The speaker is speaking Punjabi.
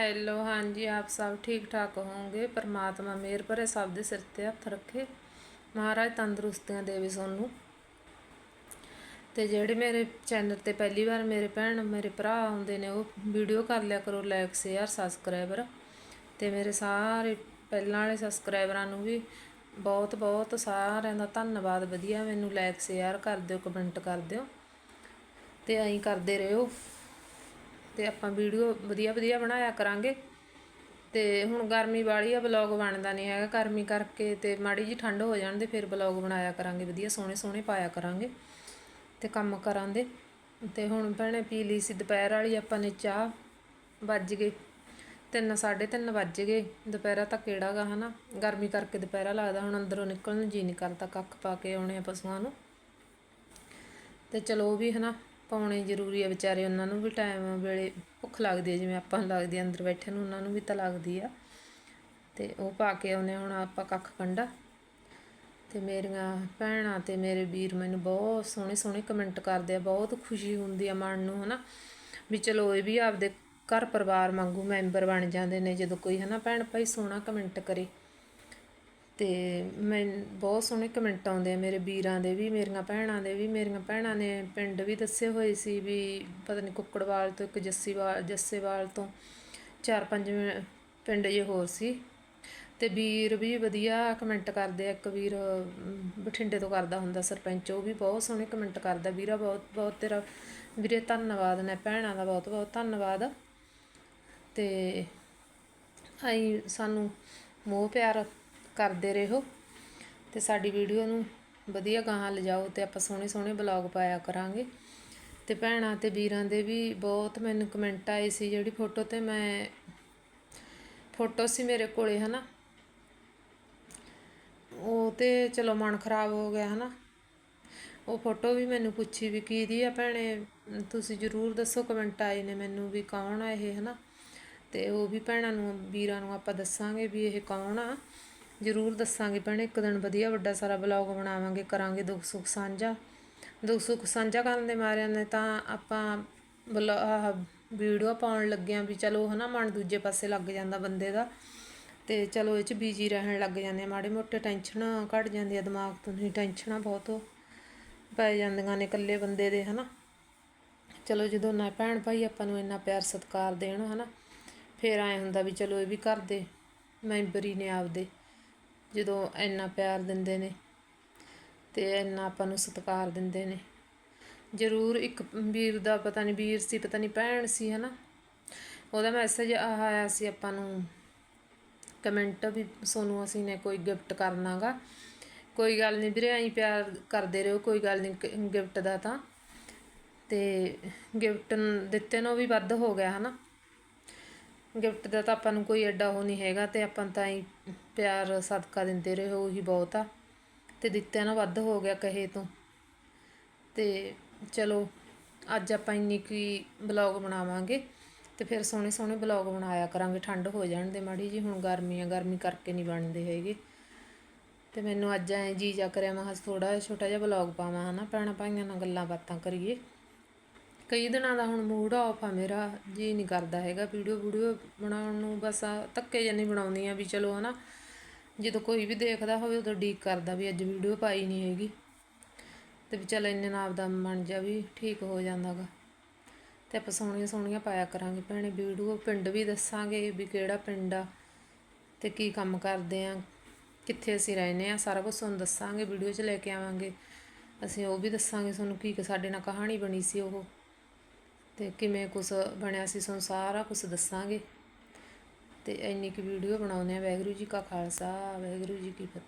ਹੈਲੋ, ਹਾਂਜੀ, ਆਪ ਸਭ ਠੀਕ ਠਾਕ ਹੋਵੋਗੇ? ਪਰਮਾਤਮਾ ਮਿਹਰ ਭਰੇ ਸਭ ਦੇ ਸਿਰ ਤੇ ਹੱਥ ਰੱਖੇ। ਮਹਾਰਾਜ ਤੰਦਰੁਸਤੀਆਂ ਦੇਵੇ ਸਾਨੂੰ। ਤੇ ਜਿਹੜੇ ਮੇਰੇ ਚੈਨਲ ਤੇ ਪਹਿਲੀ ਵਾਰ ਮੇਰੇ ਭੈਣ, ਮੇਰੇ ਭਰਾ ਆਉਂਦੇ ਨੇ, ਉਹ ਵੀਡੀਓ ਕਰ ਲਿਆ ਕਰੋ ਲਾਈਕ ਸ਼ੇਅਰ ਸਬਸਕ੍ਰਾਈਬਰ ਤੇ ਮੇਰੇ ਸਾਰੇ ਪਹਿਲਾਂ ਵਾਲੇ ਸਬਸਕ੍ਰਾਈਬਰਾਂ ਨੂੰ ਵੀ ਬਹੁਤ ਬਹੁਤ ਸਾਰਿਆਂ ਦਾ ਧੰਨਵਾਦ। ਵਧੀਆ ਮੈਨੂੰ ਲਾਈਕ ਸ਼ੇਅਰ ਕਰ ਦਿਓ ਕਮੈਂਟ ਕਰ ਦਿਓ। ਤੇ ਐਂ ਕਰਦੇ ਰਹੋ। ਤੇ ਆਪਾਂ ਵੀਡੀਓ ਵਧੀਆ ਵਧੀਆ ਬਣਾਇਆ ਕਰਾਂਗੇ। ਤੇ ਹੁਣ ਗਰਮੀ ਵਾਲੀ ਆ, ਵਲੌਗ ਬਣਦਾ ਨਹੀਂ ਹੈਗਾ ਗਰਮੀ ਕਰਕੇ ਤੇ ਮਾੜੀ ਜੀ ਠੰਡ ਹੋ ਜਾਣ ਦੇ ਫਿਰ ਵਲੌਗ ਬਣਾਇਆ ਕਰਾਂਗੇ ਵਧੀਆ, ਸੋਹਣੇ ਸੋਹਣੇ ਪਾਇਆ ਕਰਾਂਗੇ ਤੇ ਕੰਮ ਕਰਾਂਗੇ। ਤੇ ਹੁਣ ਭੈਣੇ ਪੀ ਲਈ ਸੀ ਦੁਪਹਿਰ ਵਾਲੀ ਆਪਾਂ ਨੇ ਚਾਹ, ਵੱਜ ਗਏ ਤਿੰਨ, ਸਾਢੇ ਤਿੰਨ ਵੱਜ ਗਏ। ਦੁਪਹਿਰਾ ਤਾਂ ਕਿਹੜਾ ਗਾ, ਹਨਾ? ਗਰਮੀ ਕਰਕੇ ਦੁਪਹਿਰਾ ਲੱਗਦਾ, ਹੁਣ ਅੰਦਰੋਂ ਨਿਕਲਣ ਨੂੰ ਜੀ ਨਹੀਂ ਕਰਦਾ, ਕੱਖ ਪਾ ਕੇ ਆਉਣੇ ਆ ਪਸ਼ੂਆਂ ਨੂੰ। ਤੇ ਚਲੋ ਉਹ ਵੀ, ਹਨਾ? ਪਾਉਣੇ ਜ਼ਰੂਰੀ ਆ ਵਿਚਾਰੇ, ਉਹਨਾਂ ਨੂੰ ਵੀ ਟਾਈਮ ਵੇਲੇ ਭੁੱਖ ਲੱਗਦੀ ਹੈ ਜਿਵੇਂ ਆਪਾਂ ਨੂੰ ਲੱਗਦੀ ਆ ਅੰਦਰ ਬੈਠੇ ਨੂੰ, ਉਹਨਾਂ ਨੂੰ ਵੀ ਤਾਂ ਲੱਗਦੀ ਆ। ਤੇ ਉਹ ਪਾ ਕੇ ਆਉਨੇ ਹੁਣ ਆਪਾਂ ਕੱਖ ਕੰਡਾ। ਤੇ ਮੇਰੀਆਂ ਭੈਣਾਂ ਤੇ ਮੇਰੇ ਵੀਰ ਮੈਨੂੰ ਬਹੁਤ ਸੋਹਣੇ ਸੋਹਣੇ ਕਮੈਂਟ ਕਰਦੇ ਆ, ਬਹੁਤ ਖੁਸ਼ੀ ਹੁੰਦੀ ਆ ਮਨ ਨੂੰ, ਹਨਾ। ਵੀ ਚਲੋ ਇਹ ਵੀ ਆਪਦੇ ਘਰ ਪਰਿਵਾਰ ਵਾਂਗੂ ਮੈਂਬਰ ਬਣ ਜਾਂਦੇ ਨੇ, ਜਦੋਂ ਕੋਈ, ਹਨਾ, ਭੈਣ ਭਾਈ ਸੋਹਣਾ ਕਮੈਂਟ ਕਰੇ। ਅਤੇ ਮੈਂ ਬਹੁਤ ਸੋਹਣੇ ਕਮੈਂਟ ਆਉਂਦੇ ਆ ਮੇਰੇ ਵੀਰਾਂ ਦੇ ਵੀ, ਮੇਰੀਆਂ ਭੈਣਾਂ ਦੇ ਵੀ, ਮੇਰੀਆਂ ਭੈਣਾਂ ਨੇ ਪਿੰਡ ਵੀ ਦੱਸੇ ਹੋਏ ਸੀ ਵੀ ਪਤਾ ਨਹੀਂ ਕੁੱਕੜਵਾਲ ਤੋਂ ਇੱਕ ਜੱਸੀਵਾਲ, ਜੱਸੇਵਾਲ ਤੋਂ ਚਾਰ ਪੰਜ ਪਿੰਡ ਜੇ ਹੋਰ ਸੀ। ਤੇ ਵੀਰ ਵੀ ਵਧੀਆ ਕਮੈਂਟ ਕਰਦੇ ਆ, ਇੱਕ ਵੀਰ ਬਠਿੰਡੇ ਤੋਂ ਕਰਦਾ ਹੁੰਦਾ ਸਰਪੰਚ, ਉਹ ਵੀ ਬਹੁਤ ਸੋਹਣੇ ਕਮੈਂਟ ਕਰਦਾ। ਵੀਰਾ ਬਹੁਤ ਬਹੁਤ ਤੇਰਾ, ਵੀਰੇ ਧੰਨਵਾਦ ਨੇ, ਭੈਣਾਂ ਦਾ ਬਹੁਤ ਬਹੁਤ ਧੰਨਵਾਦ। ਤੇ ਆਈ ਸਾਨੂੰ ਮੋਹ ਪਿਆਰ। ਕਰਦੇ ਰਹੋ ਤੇ ਸਾਡੀ ਵੀਡੀਓ ਨੂੰ ਵਧੀਆ ਗਾਹਾਂ ਲਿਜਾਓ ਤੇ ਆਪਾਂ ਸੋਹਣੇ ਸੋਹਣੇ ਬਲੌਗ ਪਾਇਆ ਕਰਾਂਗੇ। ਤੇ ਭੈਣਾਂ ਤੇ ਵੀਰਾਂ ਦੇ ਵੀ ਬਹੁਤ ਮੈਨੂੰ ਕਮੈਂਟ ਆਏ ਸੀ, ਜਿਹੜੀ ਫੋਟੋ ਤੇ ਮੈਂ ਫੋਟੋ ਸੀ ਮੇਰੇ ਕੋਲੇ ਹਨਾ। ਉਹ ਤੇ ਚਲੋ ਮਨ ਖਰਾਬ ਹੋ ਗਿਆ ਹਨਾ। ਉਹ ਫੋਟੋ ਵੀ ਮੈਨੂੰ ਪੁੱਛੀ ਵੀ ਕਿਹਦੀ ਆ ਭੈਣੇ, ਤੁਸੀਂ ਜਰੂਰ ਦੱਸੋ ਕਮੈਂਟ ਆਏ ਨੇ ਮੈਨੂੰ ਵੀ ਕੌਣ ਆ ਇਹ ਹਨਾ। ਤੇ ਉਹ ਵੀ ਭੈਣਾਂ ਨੂੰ, ਵੀਰਾਂ ਨੂੰ ਆਪਾਂ ਦੱਸਾਂਗੇ ਵੀ ਇਹ ਕੌਣ ਆ। ਜਰੂਰ ਦੱਸਾਂਗੇ ਭੈਣੇ, ਇੱਕ ਦਿਨ ਵਧੀਆ ਵੱਡਾ ਸਾਰਾ ਬਲੌਗ ਬਣਾਵਾਂਗੇ, ਕਰਾਂਗੇ ਦੁੱਖ ਸੁੱਖ ਸਾਂਝਾ। ਦੁੱਖ ਸੁੱਖ ਸਾਂਝਾ ਕਰਨ ਦੇ ਮਾਰਿਆਂ ਨੇ ਤਾਂ ਆਪਾਂ ਬਲ, ਆਹ ਵੀਡੀਓ ਪਾਉਣ ਲੱਗਿਆਂ ਵੀ ਚਲੋ ਹਨਾ, ਮਨ ਦੂਜੇ ਪਾਸੇ ਲੱਗ ਜਾਂਦਾ ਬੰਦੇ ਦਾ। ਤੇ ਚਲੋ ਇਹ ਚ ਬੀਜੀ ਰਹਿਣ ਲੱਗ ਜਾਂਦੇ ਆ, ਮਾੜੇ ਮੋਟੇ ਟੈਨਸ਼ਨ ਘਟ ਜਾਂਦੀ ਆ, ਦਿਮਾਗ ਤੋਂ ਨਹੀਂ ਟੈਨਸ਼ਨਾਂ ਬਹੁਤ। ਪੈ ਜਾਂਦੀਆਂ ਨੇ ਇਕੱਲੇ ਬੰਦੇ ਦੇ ਹਨਾ। ਚਲੋ ਜਦੋਂ ਨਾ ਭੈਣ ਭਾਈ ਆਪਾਂ ਨੂੰ ਇੰਨਾ ਪਿਆਰ ਸਤਿਕਾਰ ਦੇਣ ਹਨਾ, ਫੇਰ ਐ ਹੁੰਦਾ ਵੀ ਚਲੋ ਇਹ ਵੀ ਕਰਦੇ ਦੇ ਮੈਂਬਰ ਹੀ ਨੇ ਆਪਦੇ। ਜਦੋਂ ਇੰਨਾ ਪਿਆਰ ਦਿੰਦੇ ਨੇ ਤੇ ਇੰਨਾ ਆਪਾਂ ਨੂੰ ਸਤਿਕਾਰ ਦਿੰਦੇ ਨੇ। ਜ਼ਰੂਰ ਇੱਕ ਵੀਰ ਦਾ ਪਤਾ ਨਹੀਂ ਵੀਰ ਸੀ, ਪਤਾ ਨਹੀਂ ਭੈਣ ਸੀ, ਹਨਾ। ਉਹਦਾ ਮੈਸੇਜ ਆਇਆ ਸੀ ਆਪਾਂ ਨੂੰ। ਕਮੈਂਟ ਵੀ ਸੋਨੂੰ ਅਸੀਂ ਨੇ ਕੋਈ ਗਿਫਟ ਕਰਨਾਗਾ ਕੋਈ ਗੱਲ ਨਹੀਂ ਵੀਰੇ, ਐਂ ਪਿਆਰ ਕਰਦੇ ਰਹੋ, ਕੋਈ ਗੱਲ ਨਹੀਂ ਗਿਫਟ ਦਾ ਤਾਂ। ਤੇ ਗਿਫਟ ਦਿੱਤੇ ਨੂੰ ਵੀ ਵੱਧ ਹੋ ਗਿਆ, ਹਨਾ। ਗਿਫਟ ਦਾ ਤਾਂ ਆਪਾਂ ਨੂੰ ਕੋਈ ਐਡਾ ਉਹ ਨਹੀਂ ਹੈਗਾ ਤੇ ਆਪਾਂ ਤਾਂ ਹੀ ਪਿਆਰ ਸਦਕਾ ਦਿੰਦੇ ਰਹੇ, ਉਹੀ ਬਹੁਤ ਆ। ਤੇ ਦਿੱਤਿਆਂ ਨਾਲ ਵੱਧ ਹੋ ਗਿਆ ਕਹੇ ਤੋਂ। ਤੇ ਚਲੋ, ਅੱਜ ਆਪਾਂ ਇੰਨੀ ਕੀ ਬਲੌਗ ਬਣਾਵਾਂਗੇ ਤੇ ਫਿਰ ਸੋਹਣੇ ਸੋਹਣੇ ਬਲੌਗ ਬਣਾਇਆ ਕਰਾਂਗੇ ਠੰਡ ਹੋ ਜਾਣ ਦੇ ਮਾੜੀ ਜੀ ਹੁਣ ਗਰਮੀ ਆ ਗਰਮੀ ਕਰਕੇ ਨਹੀਂ ਬਣਦੇ ਹੈਗੇ। ਤੇ ਮੈਨੂੰ ਅੱਜ ਐ ਜੀ ਜਾ ਕਰਿਆ, ਮੈਂ ਥੋੜਾ ਛੋਟਾ ਜਿਹਾ ਬਲੌਗ ਪਾਵਾਂ ਹਨਾ, ਭੈਣਾਂ ਭਾਈਆਂ ਨਾਲ ਗੱਲਾਂ ਬਾਤਾਂ ਕਰੀਏ। ਕਈ ਦਿਨਾਂ ਦਾ ਹੁਣ ਮੂਡ ਆਫ ਆ ਮੇਰਾ, ਜੀ ਨਹੀਂ ਕਰਦਾ ਹੈਗਾ ਵੀਡੀਓ ਵੀਡੀਓ ਬਣਾਉਣ ਨੂੰ, ਬਸ ਆ ਧੱਕੇ ਜਿਹੇ ਨਹੀਂ ਬਣਾਉਂਦੀ ਆ ਵੀ ਚਲੋ ਹਨਾ, ਜਦੋਂ ਕੋਈ ਵੀ ਦੇਖਦਾ ਹੋਵੇ ਉਦੋਂ ਡੀਕ ਕਰਦਾ ਵੀ ਅੱਜ ਵੀਡੀਓ ਪਾਈ ਨਹੀਂ ਹੈਗੀ, ਤੇ ਵੀ ਚੱਲ ਇੰਨੇ ਨਾਲ ਆਪਦਾ ਮਨ ਜਾ ਵੀ ਠੀਕ ਹੋ ਜਾਂਦਾਗਾ, ਤੇ ਆਪਾਂ ਸੋਹਣੀਆਂ ਸੋਹਣੀਆਂ ਪਾਇਆ ਕਰਾਂਗੇ ਭੈਣੇ ਵੀਡੀਓ ਪਿੰਡ ਵੀ ਦੱਸਾਂਗੇ ਵੀ ਕਿਹੜਾ ਪਿੰਡ ਆ, ਤੇ ਕੀ ਕੰਮ ਕਰਦੇ ਆ, ਕਿੱਥੇ ਅਸੀਂ ਰਹਿੰਦੇ ਆ, ਸਾਰਾ ਕੁਝ ਤੁਹਾਨੂੰ ਦੱਸਾਂਗੇ ਵੀਡੀਓ 'ਚ ਲੈ ਕੇ ਆਵਾਂਗੇ, ਅਸੀਂ ਉਹ ਵੀ ਦੱਸਾਂਗੇ ਤੁਹਾਨੂੰ ਕੀ ਕੀ ਸਾਡੇ ਨਾਲ ਕਹਾਣੀ ਬਣੀ ਸੀ ਉਹ। ਤੇ ਕਿਵੇਂ ਕੁਛ ਬਣਿਆ ਸੀ ਤੁਹਾਨੂੰ ਸਾਰਾ ਕੁਝ ਦੱਸਾਂਗੇ। ਤੇ ਇੰਨੀ ਕੁ ਵੀਡੀਓ ਬਣਾਉਂਦੇ ਆ ਵਾਹਿਗੁਰੂ ਜੀ ਕਾ ਖਾਲਸਾ, ਵਾਹਿਗੁਰੂ ਜੀ ਕੀ ਫਤਿਹ।